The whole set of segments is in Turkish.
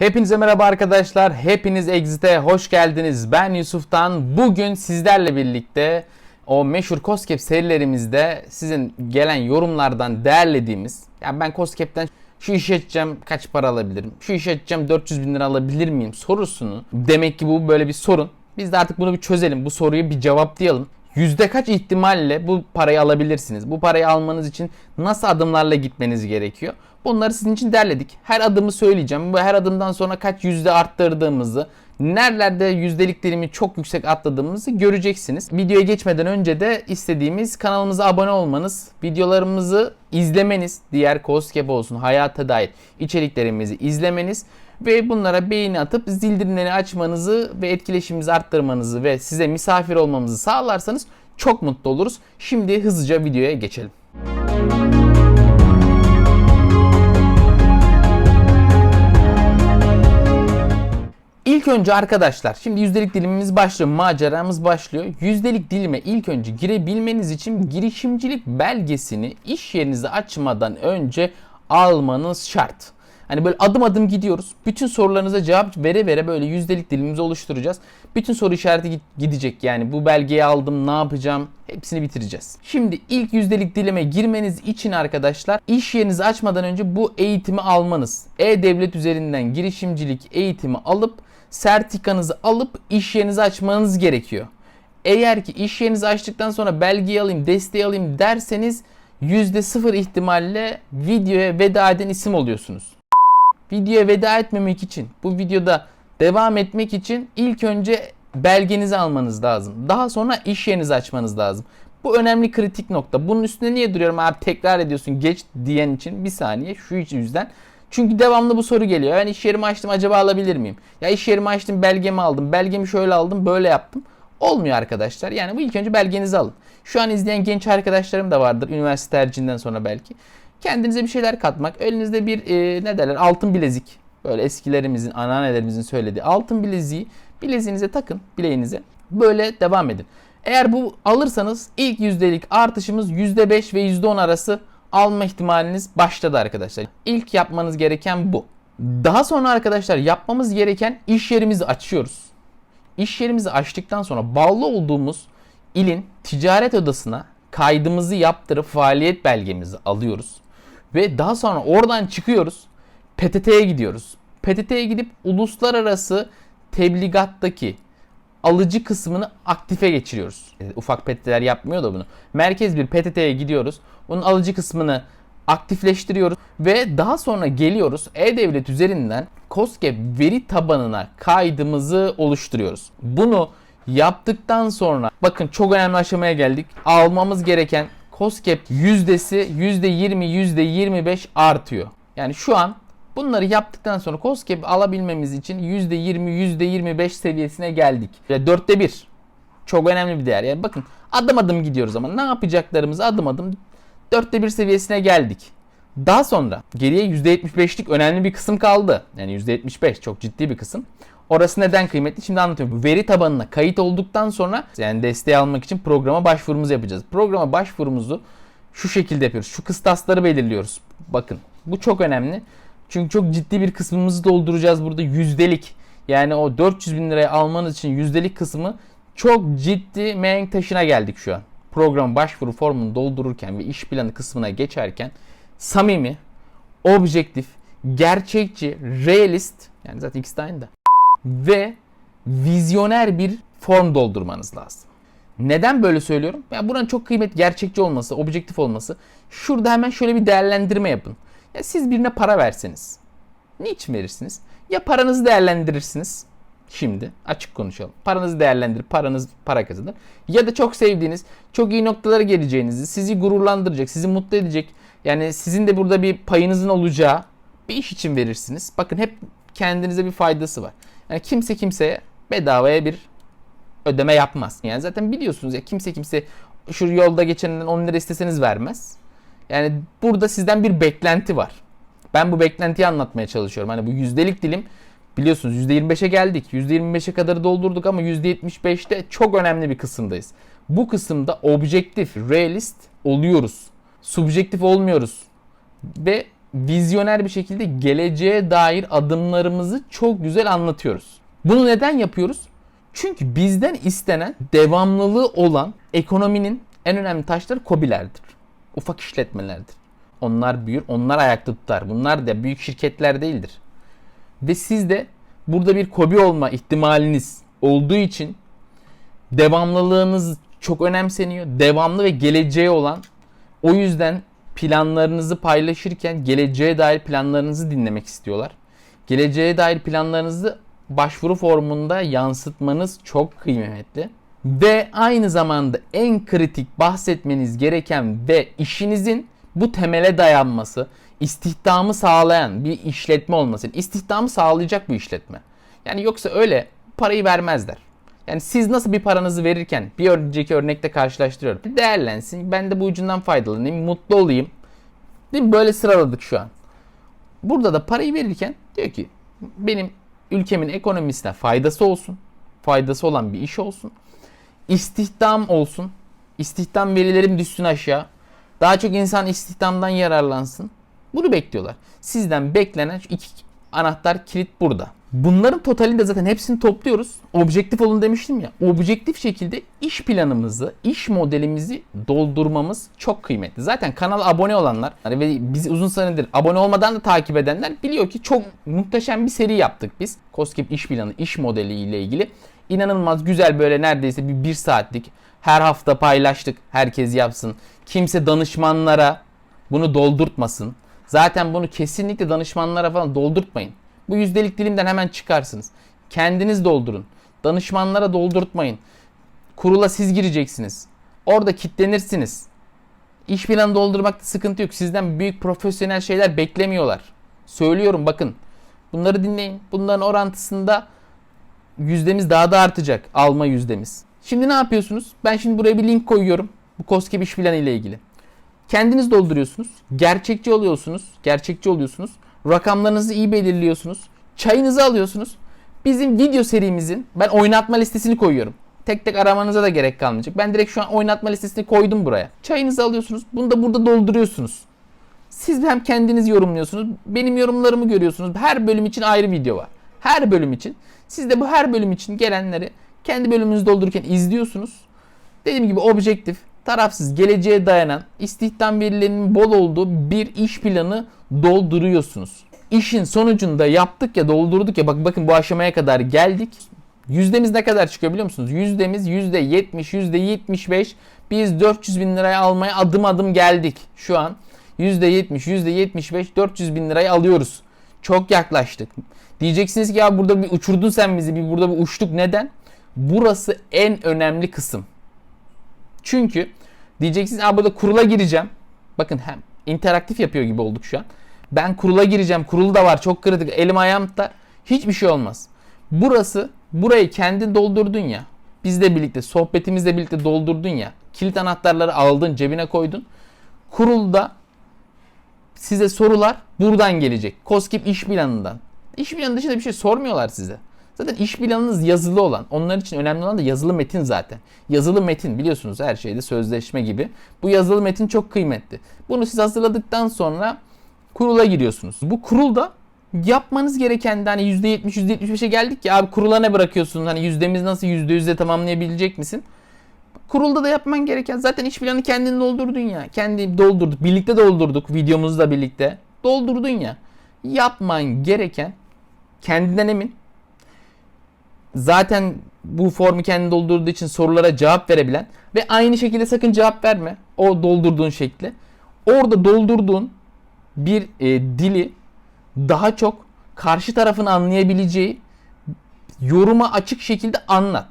Hepinize merhaba arkadaşlar. Hepiniz Exit'e hoş geldiniz. Ben Yusuf'tan. Bugün sizlerle birlikte o meşhur COSGAP serilerimizde sizin gelen yorumlardan değerlediğimiz yani ben COSGAP'ten şu işi açacağım kaç para alabilirim? Şu işi açacağım 400 bin lira alabilir miyim? Sorusunu demek ki bu böyle bir sorun. Biz de artık bunu bir çözelim. Bu soruyu bir cevaplayalım. Yüzde kaç ihtimalle bu parayı alabilirsiniz? Bu parayı almanız için nasıl adımlarla gitmeniz gerekiyor? Bunları sizin için derledik. Her adımı söyleyeceğim. Bu her adımdan sonra kaç yüzde arttırdığımızı, nerelerde yüzdelik dilimi çok yüksek atladığımızı göreceksiniz. Videoya geçmeden önce de istediğimiz kanalımıza abone olmanız, videolarımızı izlemeniz, diğer COSGAP olsun hayata dair içeriklerimizi izlemeniz ve bunlara beğeni atıp zildirimleri açmanızı ve etkileşimimizi arttırmanızı ve size misafir olmamızı sağlarsanız çok mutlu oluruz. Şimdi hızlıca videoya geçelim. İlk önce arkadaşlar şimdi yüzdelik dilimimiz başlıyor. Maceramız başlıyor. Yüzdelik dilime ilk önce girebilmeniz için girişimcilik belgesini iş yerinizi açmadan önce almanız şart. Hani böyle adım adım gidiyoruz. Bütün sorularınıza cevap vere vere böyle yüzdelik dilimimizi oluşturacağız. Bütün soru işareti gidecek yani bu belgeyi aldım ne yapacağım hepsini bitireceğiz. Şimdi ilk yüzdelik dilime girmeniz için arkadaşlar iş yerinizi açmadan önce bu eğitimi almanız. E-Devlet üzerinden girişimcilik eğitimi alıp sertifikanızı alıp iş yerinizi açmanız gerekiyor. Eğer ki iş yerinizi açtıktan sonra belgeyi alayım, desteği alayım derseniz %0 ihtimalle videoya veda eden isim oluyorsunuz. Videoya veda etmemek için, bu videoda devam etmek için ilk önce belgenizi almanız lazım. Daha sonra iş yerinizi açmanız lazım. Bu önemli kritik nokta. Bunun üstüne niye duruyorum abi tekrar ediyorsun geç diyen için bir saniye şu yüzden. Çünkü devamlı bu soru geliyor. Ben iş yerimi açtım acaba alabilir miyim? Ya iş yerimi açtım belgemi aldım. Belgemi şöyle aldım böyle yaptım. Olmuyor arkadaşlar. Yani bu ilk önce belgenizi alın. Şu an izleyen genç arkadaşlarım da vardır. Üniversite tercihinden sonra belki. Kendinize bir şeyler katmak. Elinizde bir e, ne derler altın bilezik. Böyle eskilerimizin, anneannelerimizin söylediği altın bileziği bileziğinize takın bileğinize. Böyle devam edin. Eğer bu alırsanız ilk yüzdelik artışımız %5 ve %10 arası alma ihtimaliniz başladı arkadaşlar. İlk yapmanız gereken bu. Daha sonra arkadaşlar yapmamız gereken iş yerimizi açıyoruz. İş yerimizi açtıktan sonra bağlı olduğumuz ilin ticaret odasına kaydımızı yaptırıp faaliyet belgemizi alıyoruz. Ve daha sonra oradan çıkıyoruz. PTT'ye gidiyoruz. PTT'ye gidip uluslararası tebligattaki alıcı kısmını aktife geçiriyoruz. E, ufak PTT'ler yapmıyor da bunu. Merkez bir PTT'ye gidiyoruz. Onun alıcı kısmını aktifleştiriyoruz ve daha sonra geliyoruz E-Devlet üzerinden COSGAP veri tabanına kaydımızı oluşturuyoruz. Bunu yaptıktan sonra bakın çok önemli aşamaya geldik. Almamız gereken COSGAP yüzdesi %20 %25 artıyor. Yani şu an Bunları yaptıktan sonra COSGAP alabilmemiz için %20 %25 seviyesine geldik. Ve dörtte bir. Çok önemli bir değer. Yani bakın adım adım gidiyoruz ama ne yapacaklarımızı adım adım dörtte bir seviyesine geldik. Daha sonra geriye %75'lik önemli bir kısım kaldı. Yani %75 çok ciddi bir kısım. Orası neden kıymetli? Şimdi anlatıyorum. Veri tabanına kayıt olduktan sonra yani desteği almak için programa başvurumuzu yapacağız. Programa başvurumuzu şu şekilde yapıyoruz. Şu kıstasları belirliyoruz. Bakın bu çok önemli. Çünkü çok ciddi bir kısmımızı dolduracağız burada yüzdelik. Yani o 400 bin liraya almanız için yüzdelik kısmı çok ciddi menk taşına geldik şu an. Program başvuru formunu doldururken ve iş planı kısmına geçerken samimi, objektif, gerçekçi, realist yani zaten ikisi de aynı da ve vizyoner bir form doldurmanız lazım. Neden böyle söylüyorum? Ya buranın çok kıymet gerçekçi olması, objektif olması. Şurada hemen şöyle bir değerlendirme yapın. Ya siz birine para verseniz niçin verirsiniz? Ya paranızı değerlendirirsiniz. Şimdi açık konuşalım. Paranızı değerlendirip paranız para kazanır. Ya da çok sevdiğiniz, çok iyi noktalara geleceğinizi, sizi gururlandıracak, sizi mutlu edecek. Yani sizin de burada bir payınızın olacağı bir iş için verirsiniz. Bakın hep kendinize bir faydası var. Yani kimse kimseye bedavaya bir ödeme yapmaz. Yani zaten biliyorsunuz ya kimse kimse şu yolda geçeninden 10 lira isteseniz vermez. Yani burada sizden bir beklenti var. Ben bu beklentiyi anlatmaya çalışıyorum. Hani bu yüzdelik dilim biliyorsunuz %25'e geldik. %25'e kadar doldurduk ama %75'te çok önemli bir kısımdayız. Bu kısımda objektif, realist oluyoruz. Subjektif olmuyoruz. Ve vizyoner bir şekilde geleceğe dair adımlarımızı çok güzel anlatıyoruz. Bunu neden yapıyoruz? Çünkü bizden istenen devamlılığı olan ekonominin en önemli taşları kobilerdir. Ufak işletmelerdir. Onlar büyür, onlar ayakta tutar. Bunlar da büyük şirketler değildir. Ve siz de burada bir kobi olma ihtimaliniz olduğu için devamlılığınız çok önemseniyor. Devamlı ve geleceğe olan o yüzden planlarınızı paylaşırken geleceğe dair planlarınızı dinlemek istiyorlar. Geleceğe dair planlarınızı başvuru formunda yansıtmanız çok kıymetli. Ve aynı zamanda en kritik bahsetmeniz gereken ve işinizin bu temele dayanması, istihdamı sağlayan bir işletme olması. İstihdamı sağlayacak bu işletme. Yani yoksa öyle parayı vermezler. Yani siz nasıl bir paranızı verirken bir önceki örnekte karşılaştırıyorum. Değerlensin. Ben de bu ucundan faydalanayım. Mutlu olayım. Değil mi? Böyle sıraladık şu an. Burada da parayı verirken diyor ki benim ülkemin ekonomisine faydası olsun. Faydası olan bir iş olsun. İstihdam olsun. İstihdam verilerim düşsün aşağı. Daha çok insan istihdamdan yararlansın. Bunu bekliyorlar. Sizden beklenen iki anahtar kilit burada. Bunların totalinde zaten hepsini topluyoruz. Objektif olun demiştim ya. Objektif şekilde iş planımızı, iş modelimizi doldurmamız çok kıymetli. Zaten kanala abone olanlar hani ve bizi uzun süredir abone olmadan da takip edenler biliyor ki çok muhteşem bir seri yaptık biz. Koskep iş planı, iş modeli ile ilgili. İnanılmaz güzel böyle neredeyse bir, bir saatlik her hafta paylaştık. Herkes yapsın. Kimse danışmanlara bunu doldurtmasın. Zaten bunu kesinlikle danışmanlara falan doldurtmayın. Bu yüzdelik dilimden hemen çıkarsınız. Kendiniz doldurun. Danışmanlara doldurtmayın. Kurula siz gireceksiniz. Orada kitlenirsiniz. İş planı doldurmakta sıkıntı yok. Sizden büyük profesyonel şeyler beklemiyorlar. Söylüyorum bakın. Bunları dinleyin. Bunların orantısında yüzdemiz daha da artacak. Alma yüzdemiz. Şimdi ne yapıyorsunuz? Ben şimdi buraya bir link koyuyorum. Bu COSGAP iş planı ile ilgili. Kendiniz dolduruyorsunuz. Gerçekçi oluyorsunuz. Gerçekçi oluyorsunuz. Rakamlarınızı iyi belirliyorsunuz. Çayınızı alıyorsunuz. Bizim video serimizin ben oynatma listesini koyuyorum. Tek tek aramanıza da gerek kalmayacak. Ben direkt şu an oynatma listesini koydum buraya. Çayınızı alıyorsunuz. Bunu da burada dolduruyorsunuz. Siz hem kendiniz yorumluyorsunuz. Benim yorumlarımı görüyorsunuz. Her bölüm için ayrı video var. Her bölüm için. Siz de bu her bölüm için gelenleri kendi bölümünüzü doldururken izliyorsunuz. Dediğim gibi objektif, tarafsız, geleceğe dayanan, istihdam verilerinin bol olduğu bir iş planı dolduruyorsunuz. İşin sonucunda yaptık ya doldurduk ya bak bakın bu aşamaya kadar geldik. Yüzdemiz ne kadar çıkıyor biliyor musunuz? Yüzdemiz %70, %75. Biz 400 bin liraya almaya adım adım geldik şu an. %70, %75, 400 bin lirayı alıyoruz. Çok yaklaştık. Diyeceksiniz ki ya burada bir uçurdun sen bizi, bir burada bir uçtuk. Neden? Burası en önemli kısım. Çünkü diyeceksiniz ya burada kurula gireceğim. Bakın hem interaktif yapıyor gibi olduk şu an. Ben kurula gireceğim. Kurul da var. Çok kritik. Elim ayağım da hiçbir şey olmaz. Burası burayı kendi doldurdun ya. Bizle birlikte sohbetimizle birlikte doldurdun ya. Kilit anahtarları aldın cebine koydun. Kurulda size sorular buradan gelecek. Koskip iş planından. İş planı dışında bir şey sormuyorlar size. Zaten iş planınız yazılı olan. Onlar için önemli olan da yazılı metin zaten. Yazılı metin biliyorsunuz her şeyde sözleşme gibi. Bu yazılı metin çok kıymetli. Bunu siz hazırladıktan sonra kurula giriyorsunuz. Bu kurulda yapmanız gereken de hani %70 %75'e geldik ya abi kurula ne bırakıyorsun? Hani yüzdemiz nasıl %100'e tamamlayabilecek misin? Kurulda da yapman gereken zaten iş planı kendin doldurdun ya. Kendi doldurduk. Birlikte doldurduk. Videomuzla birlikte. Doldurdun ya. Yapman gereken kendinden emin. Zaten bu formu kendi doldurduğu için sorulara cevap verebilen ve aynı şekilde sakın cevap verme. O doldurduğun şekli. Orada doldurduğun bir e, dili daha çok karşı tarafın anlayabileceği yoruma açık şekilde anlat.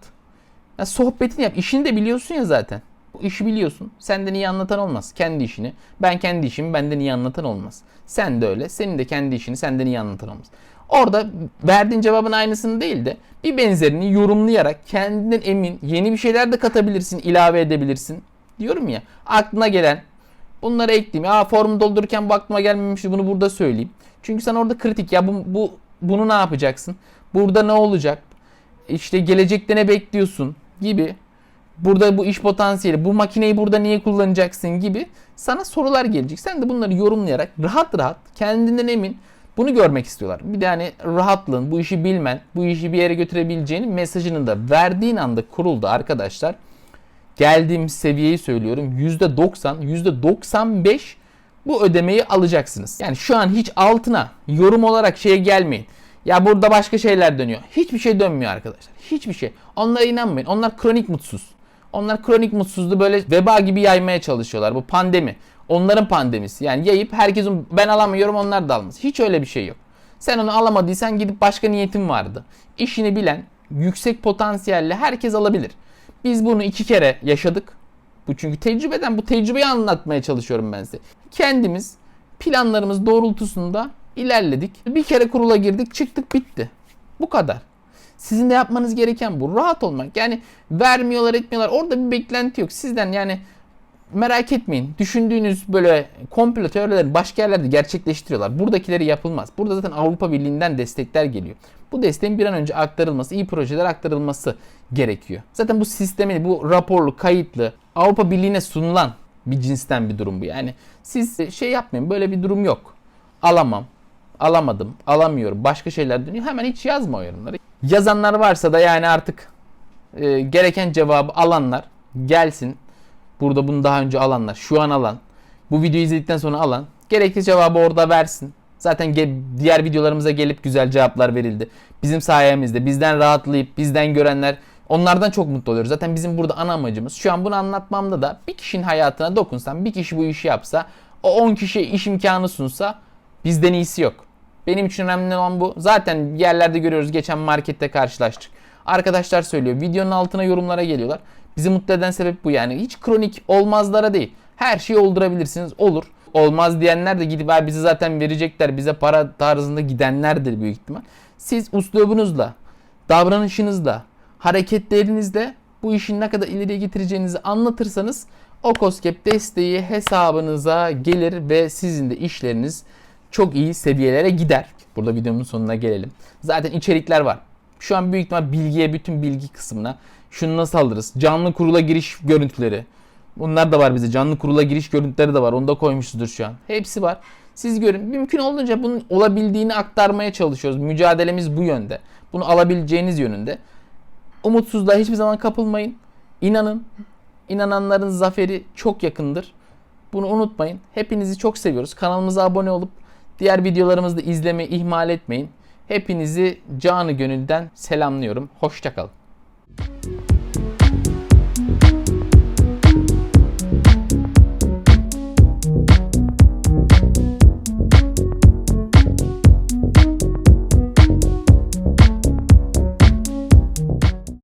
Ya sohbetini yap. İşini de biliyorsun ya zaten. Bu işi biliyorsun. Senden iyi anlatan olmaz. Kendi işini. Ben kendi işimi benden iyi anlatan olmaz. Sen de öyle. Senin de kendi işini senden iyi anlatan olmaz. Orada verdiğin cevabın aynısını değil de bir benzerini yorumlayarak kendinden emin yeni bir şeyler de katabilirsin, ilave edebilirsin. Diyorum ya aklına gelen bunları ekleyeyim. Aa formu doldururken bu aklıma gelmemişti bunu burada söyleyeyim. Çünkü sen orada kritik ya bu, bu bunu ne yapacaksın? Burada ne olacak? İşte gelecekte ne bekliyorsun gibi Burada bu iş potansiyeli, bu makineyi burada niye kullanacaksın gibi sana sorular gelecek. Sen de bunları yorumlayarak rahat rahat kendinden emin bunu görmek istiyorlar. Bir de hani rahatlığın, bu işi bilmen, bu işi bir yere götürebileceğini mesajını da verdiğin anda kuruldu arkadaşlar. Geldiğim seviyeyi söylüyorum. %90, %95 bu ödemeyi alacaksınız. Yani şu an hiç altına yorum olarak şeye gelmeyin. Ya burada başka şeyler dönüyor. Hiçbir şey dönmüyor arkadaşlar. Hiçbir şey. Onlara inanmayın. Onlar kronik mutsuz. Onlar kronik mutsuzluğu böyle veba gibi yaymaya çalışıyorlar. Bu pandemi. Onların pandemisi. Yani yayıp herkesin ben alamıyorum onlar da almaz. Hiç öyle bir şey yok. Sen onu alamadıysan gidip başka niyetin vardı. İşini bilen, yüksek potansiyelle herkes alabilir. Biz bunu iki kere yaşadık. Bu çünkü tecrübeden bu tecrübeyi anlatmaya çalışıyorum ben size. Kendimiz planlarımız doğrultusunda ilerledik. Bir kere kurula girdik, çıktık, bitti. Bu kadar. Sizin de yapmanız gereken bu. Rahat olmak. Yani vermiyorlar, etmiyorlar. Orada bir beklenti yok. Sizden yani merak etmeyin. Düşündüğünüz böyle komplo teorileri başka yerlerde gerçekleştiriyorlar. Buradakileri yapılmaz. Burada zaten Avrupa Birliği'nden destekler geliyor. Bu desteğin bir an önce aktarılması, iyi projeler aktarılması gerekiyor. Zaten bu sistemi, bu raporlu, kayıtlı, Avrupa Birliği'ne sunulan bir cinsten bir durum bu. Yani siz şey yapmayın, böyle bir durum yok. Alamam, alamadım, alamıyorum, başka şeyler dönüyor. Hemen hiç yazma o yorumları. Yazanlar varsa da yani artık e, gereken cevabı alanlar gelsin. Burada bunu daha önce alanlar, şu an alan, bu videoyu izledikten sonra alan gerekli cevabı orada versin. Zaten diğer videolarımıza gelip güzel cevaplar verildi. Bizim sayemizde bizden rahatlayıp bizden görenler onlardan çok mutlu oluyoruz. Zaten bizim burada ana amacımız şu an bunu anlatmamda da bir kişinin hayatına dokunsam, bir kişi bu işi yapsa, o 10 kişiye iş imkanı sunsa bizden iyisi yok. Benim için önemli olan bu. Zaten yerlerde görüyoruz. Geçen markette karşılaştık. Arkadaşlar söylüyor. Videonun altına yorumlara geliyorlar. Bizi mutlu eden sebep bu yani. Hiç kronik olmazlara değil. Her şeyi oldurabilirsiniz. Olur. Olmaz diyenler de gidip "Ha, bizi zaten verecekler. Bize para tarzında gidenlerdir büyük ihtimal. Siz uslubunuzla, davranışınızla, hareketlerinizle bu işin ne kadar ileriye getireceğinizi anlatırsanız o COSGAP desteği hesabınıza gelir ve sizin de işleriniz çok iyi seviyelere gider. Burada videomun sonuna gelelim. Zaten içerikler var. Şu an büyük ihtimal bilgiye, bütün bilgi kısmına şunu nasıl alırız? Canlı kurula giriş görüntüleri. Bunlar da var bize. Canlı kurula giriş görüntüleri de var. Onu da koymuşuzdur şu an. Hepsi var. Siz görün. Mümkün olduğunca bunun olabildiğini aktarmaya çalışıyoruz. Mücadelemiz bu yönde. Bunu alabileceğiniz yönünde. Umutsuzluğa hiçbir zaman kapılmayın. İnanın. İnananların zaferi çok yakındır. Bunu unutmayın. Hepinizi çok seviyoruz. Kanalımıza abone olup diğer videolarımızı da izlemeyi ihmal etmeyin. Hepinizi canı gönülden selamlıyorum. Hoşçakalın.